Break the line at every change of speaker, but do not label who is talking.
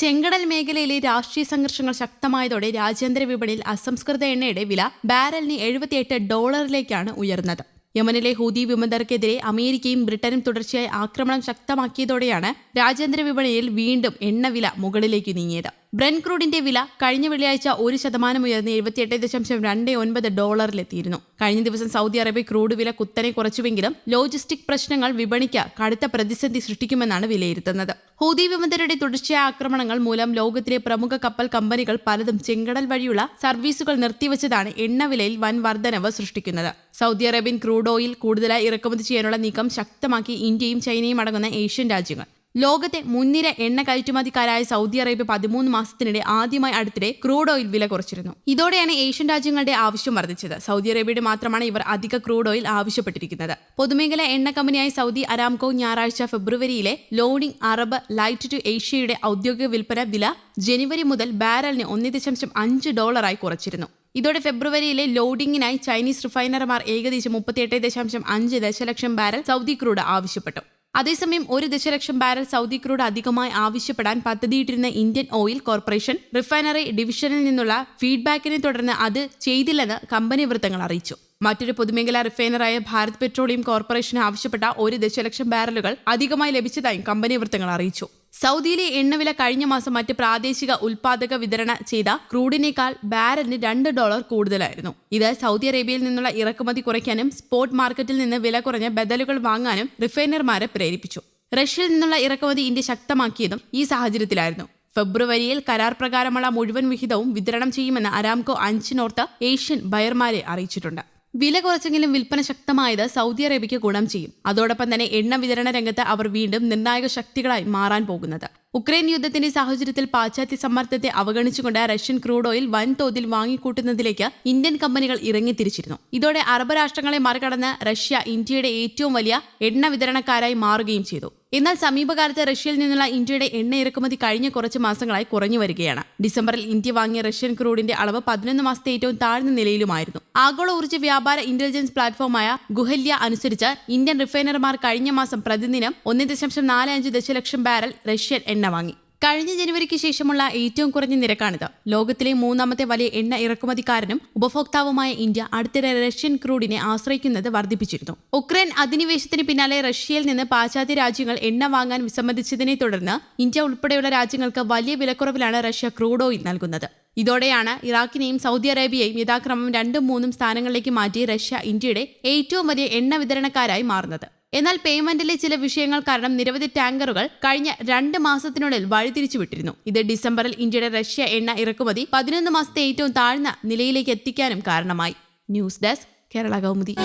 ചെങ്കടൽ മേഖലയിലെ രാഷ്ട്രീയ സംഘർഷങ്ങൾ ശക്തമായതോടെ രാജ്യാന്തര വിപണിയിൽ അസംസ്കൃത എണ്ണയുടെ വില ബാരലിന് എഴുപത്തിയെട്ട് ഡോളറിലേക്കാണ് ഉയർന്നത്. യമനിലെ ഹൂതി വിമതർക്കെതിരെ അമേരിക്കയും ബ്രിട്ടനും തുടർച്ചയായി ആക്രമണം ശക്തമാക്കിയതോടെയാണ് രാജ്യാന്തര വിപണിയിൽ വീണ്ടും എണ്ണവില മുകളിലേക്ക് നീങ്ങിയത്. ബ്രെൻ ക്രൂഡിന്റെ വില കഴിഞ്ഞ വെള്ളിയാഴ്ച ഒരു ശതമാനം ഉയർന്ന് എഴുപത്തിയെട്ട് ദശാംശം രണ്ട് ഒൻപത് ഡോളറിലെത്തിയിരുന്നു. കഴിഞ്ഞ ദിവസം സൗദി അറേബ്യ ക്രൂഡ് വില കുത്തനെ കുറച്ചുവെങ്കിലും ലോജിസ്റ്റിക് പ്രശ്നങ്ങൾ വിപണിക്ക് കടുത്ത പ്രതിസന്ധി സൃഷ്ടിക്കുമെന്നാണ് വിലയിരുത്തുന്നത്. ഹൂതി വിമതരുടെ തുടർച്ചയായ ആക്രമണങ്ങൾ മൂലം ലോകത്തിലെ പ്രമുഖ കപ്പൽ കമ്പനികൾ പലതും ചെങ്കടൽ വഴിയുള്ള സർവീസുകൾ നിർത്തിവച്ചതാണ് എണ്ണവിലയിൽ വൻ വർധനവ് സൃഷ്ടിക്കുന്നത്. സൗദി അറേബ്യൻ ക്രൂഡ് ഓയിൽ കൂടുതലായി ഇറക്കുമതി ചെയ്യാനുള്ള നീക്കം ശക്തമാക്കി ഇന്ത്യയും ചൈനയും അടങ്ങുന്ന ഏഷ്യൻ രാജ്യങ്ങൾ. ലോകത്തെ മുൻനിര എണ്ണ കയറ്റുമതിക്കാരായ സൗദി അറേബ്യ പതിമൂന്ന് മാസത്തിനിടെ ആദ്യമായി അടുത്തിടെ ക്രൂഡ് ഓയിൽ വില കുറച്ചിരുന്നു. ഇതോടെയാണ് ഏഷ്യൻ രാജ്യങ്ങളുടെ ആവശ്യം വർദ്ധിച്ചത്. സൗദി അറേബ്യയുടെ മാത്രമാണ് ഇവർ അധിക ക്രൂഡ് ഓയിൽ ആവശ്യപ്പെട്ടിരിക്കുന്നത്. പൊതുമേഖല എണ്ണ കമ്പനിയായ സൗദി അരാംകോ ഞായറാഴ്ച ഫെബ്രുവരിയിലെ ലോഡിംഗ് അറബ് ലൈറ്റ് ടു ഏഷ്യയുടെ ഔദ്യോഗിക വിൽപ്പന വില ജനുവരി മുതൽ ബാരലിന് ഒന്ന് ദശാംശം അഞ്ച് ഡോളറായി കുറച്ചിരുന്നു. ഇതോടെ ഫെബ്രുവരിയിലെ ലോഡിംഗിനായി ചൈനീസ് റിഫൈനർമാർ ഏകദേശം മുപ്പത്തിയെട്ട് ദശാംശം അഞ്ച് ദശലക്ഷം ബാരൽ സൗദി ക്രൂഡ് ആവശ്യപ്പെട്ടു. അതേസമയം ഒരു ദശലക്ഷം ബാരൽ സൗദി ക്രൂഡ് അധികമായി ആവശ്യപ്പെടാൻ പദ്ധതിയിട്ടിരുന്ന ഇന്ത്യൻ ഓയിൽ കോർപ്പറേഷൻ റിഫൈനറി ഡിവിഷനിൽ നിന്നുള്ള ഫീഡ്ബാക്കിനെ തുടർന്ന് അത് ചെയ്തില്ലെന്ന് കമ്പനി വൃത്തങ്ങൾ അറിയിച്ചു. മറ്റൊരു പൊതുമേഖലാ റിഫൈനറായ ഭാരത് പെട്രോളിയം കോർപ്പറേഷന് ആവശ്യപ്പെട്ട ഒരു ദശലക്ഷം ബാരലുകൾ അധികമായി ലഭിച്ചതായും കമ്പനി വൃത്തങ്ങൾ അറിയിച്ചു. സൗദിയിലെ എണ്ണവില കഴിഞ്ഞ മാസം മറ്റ് പ്രാദേശിക ഉൽപാദക വിതരണ ചെയ്ത ക്രൂഡിനേക്കാൾ ബാരലിന് രണ്ട് ഡോളർ കൂടുതലായിരുന്നു. ഇത് സൗദി അറേബ്യയിൽ നിന്നുള്ള ഇറക്കുമതി കുറയ്ക്കാനും സ്പോട്ട് മാർക്കറ്റിൽ നിന്ന് വില കുറഞ്ഞ ബദലുകൾ വാങ്ങാനും റിഫൈനർമാരെ പ്രേരിപ്പിച്ചു. റഷ്യയിൽ നിന്നുള്ള ഇറക്കുമതി ഇന്ത്യ ശക്തമാക്കിയതും ഈ സാഹചര്യത്തിലായിരുന്നു. ഫെബ്രുവരിയിൽ കരാർ പ്രകാരമുള്ള മുഴുവൻ വിഹിതവും വിതരണം ചെയ്യുമെന്ന് അരാംകോ അഞ്ചിനോർത്ത് ഏഷ്യൻ ബയർമാരെ അറിയിച്ചിട്ടുണ്ട്. വില കുറച്ചെങ്കിലും വിൽപ്പന ശക്തമായത് സൗദി അറേബ്യയ്ക്ക് ഗുണം ചെയ്യും. അതോടൊപ്പം തന്നെ എണ്ണ വിതരണ രംഗത്ത് അവർ വീണ്ടും നിർണായക ശക്തികളായി മാറാൻ പോകുന്നത്. ഉക്രൈൻ യുദ്ധത്തിന്റെ സാഹചര്യത്തിൽ പാശ്ചാത്യ സമ്മർദ്ദത്തെ അവഗണിച്ചുകൊണ്ട് റഷ്യൻ ക്രൂഡ് ഓയിൽ വൻതോതിൽ വാങ്ങിക്കൂട്ടുന്നതിലേക്ക് ഇന്ത്യൻ കമ്പനികൾ ഇറങ്ങിത്തിരിച്ചിരുന്നു. ഇതോടെ അറബ് രാഷ്ട്രങ്ങളെ മറികടന്ന് റഷ്യ ഇന്ത്യയുടെ ഏറ്റവും വലിയ എണ്ണ വിതരണക്കാരായി മാറുകയും ചെയ്തു. എന്നാൽ സമീപകാലത്ത് റഷ്യയിൽ നിന്നുള്ള ഇന്ത്യയുടെ എണ്ണ ഇറക്കുമതി കഴിഞ്ഞ കുറച്ച് മാസങ്ങളായി കുറഞ്ഞു വരികയാണ്. ഡിസംബറിൽ ഇന്ത്യ വാങ്ങിയ റഷ്യൻ ക്രൂഡിന്റെ അളവ് പതിനൊന്ന് മാസത്തെ ഏറ്റവും താഴ്ന്ന നിലയിലുമായിരുന്നു. ആഗോള ഊർജ വ്യാപാര ഇന്റലിജൻസ് പ്ലാറ്റ്ഫോമായ ഗുഹല്യ അനുസരിച്ച് ഇന്ത്യൻ റിഫൈനർമാർ കഴിഞ്ഞ മാസം പ്രതിദിനം ഒന്ന് ദശാംശം നാല് അഞ്ച് ദശലക്ഷം ബാരൽ റഷ്യൻ എണ്ണ വാങ്ങി. കഴിഞ്ഞ ജനുവരിക്ക് ശേഷമുള്ള ഏറ്റവും കുറഞ്ഞ നിരക്കാണിത്. ലോകത്തിലെ മൂന്നാമത്തെ വലിയ എണ്ണ ഇറക്കുമതിക്കാരനും ഉപഭോക്താവുമായ ഇന്ത്യ അടുത്തിടെ റഷ്യൻ ക്രൂഡിനെ ആശ്രയിക്കുന്നത് വർദ്ധിപ്പിച്ചിരുന്നു. ഉക്രൈൻ അധിനിവേശത്തിന് പിന്നാലെ റഷ്യയിൽ നിന്ന് പാശ്ചാത്യ രാജ്യങ്ങൾ എണ്ണ വാങ്ങാൻ വിസമ്മതിച്ചതിനെ തുടർന്ന് ഇന്ത്യ ഉൾപ്പെടെയുള്ള രാജ്യങ്ങൾക്ക് വലിയ വിലക്കുറവിലാണ് റഷ്യ ക്രൂഡ് ഓയിൽ നൽകുന്നത്. ഇതോടെയാണ് ഇറാഖിനെയും സൗദി അറേബ്യയെയും യഥാക്രമം രണ്ടും മൂന്നും സ്ഥാനങ്ങളിലേക്ക് മാറ്റി റഷ്യ ഇന്ത്യയുടെ ഏറ്റവും വലിയ എണ്ണ വിതരണക്കാരായി മാറുന്നത്. എന്നാൽ പേയ്മെന്റിലെ ചില വിഷയങ്ങൾ കാരണം നിരവധി ടാങ്കറുകൾ കഴിഞ്ഞ രണ്ട് മാസത്തിനുള്ളിൽ വഴിതിരിച്ചുവിട്ടിരുന്നു. ഇത് ഡിസംബറിൽ ഇന്ത്യയുടെ റഷ്യ എണ്ണ ഇറക്കുമതി പതിനൊന്ന് മാസത്തെ ഏറ്റവും താഴ്ന്ന നിലയിലേക്ക് എത്തിക്കാനും കാരണമായി. News desk Kerala Kaumudi.